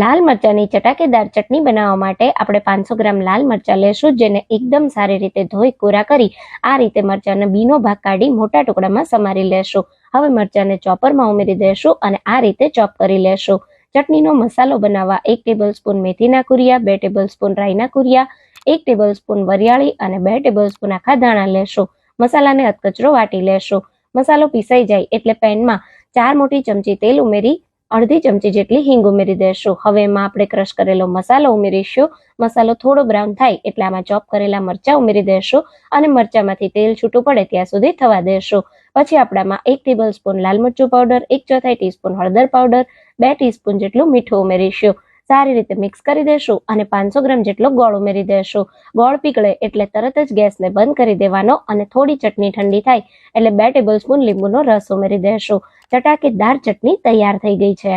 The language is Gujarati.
લાલ મરચાંની ચટાકેદાર ચટણી બનાવવા માટે આપણે પાંચસો ગ્રામ લાલ મરચાં લેશું, જેને એકદમ સારી રીતે ધોઈ, કોરા કરી, આ રીતે મરચાંનો બીનો ભાગ કાઢી મોટા ટુકડામાં સમારી લેશું. હવે મરચાંને ચોપરમાં ઉમેરી દેશું અને આ રીતે ચોપ કરી લેશું. ચટણીનો મસાલો બનાવવા એક ટેબલ સ્પૂન મેથીના કુરિયા, બે ટેબલ સ્પૂન રાઈના કુરિયા, એક ટેબલ સ્પૂન વરિયાળી અને બે ટેબલ સ્પૂન આખા ધાણા લેશું. મસાલાને અધકચરો વાટી લેશું. મસાલો પીસાઈ જાય એટલે પેનમાં ચાર મોટી ચમચી તેલ ઉમેરી અડધી ચમચી જેટલી હિંગ ઉમેરી દેશું. હવે એમાં આપણે ક્રશ કરેલો મસાલો ઉમેરીશું. મસાલો થોડો બ્રાઉન થાય એટલે આમાં ચોપ કરેલા મરચાં ઉમેરી દેશું અને મરચાંમાંથી તેલ છૂટું પડે ત્યાં સુધી થવા દેશું. પછી આપણામાં એક ટેબલ સ્પૂન લાલ મરચું પાવડર, એક ચોથાઈ ટીસ્પૂન હળદર પાવડર, બે ટીસ્પૂન જેટલું મીઠું ઉમેરીશું. સારી રીતે મિક્સ કરી દેશું અને પાંચસો ગ્રામ જેટલો ગોળ ઉમેરી દેશું. ગોળ પીગળે એટલે તરત જ ગેસને બંધ કરી દેવાનો અને થોડી ચટણી ઠંડી થાય એટલે બે ટેબલ સ્પૂન લીંબુનો રસ ઉમેરી દેશું. ચટાકેદાર ચટણી તૈયાર થઈ ગઈ છે.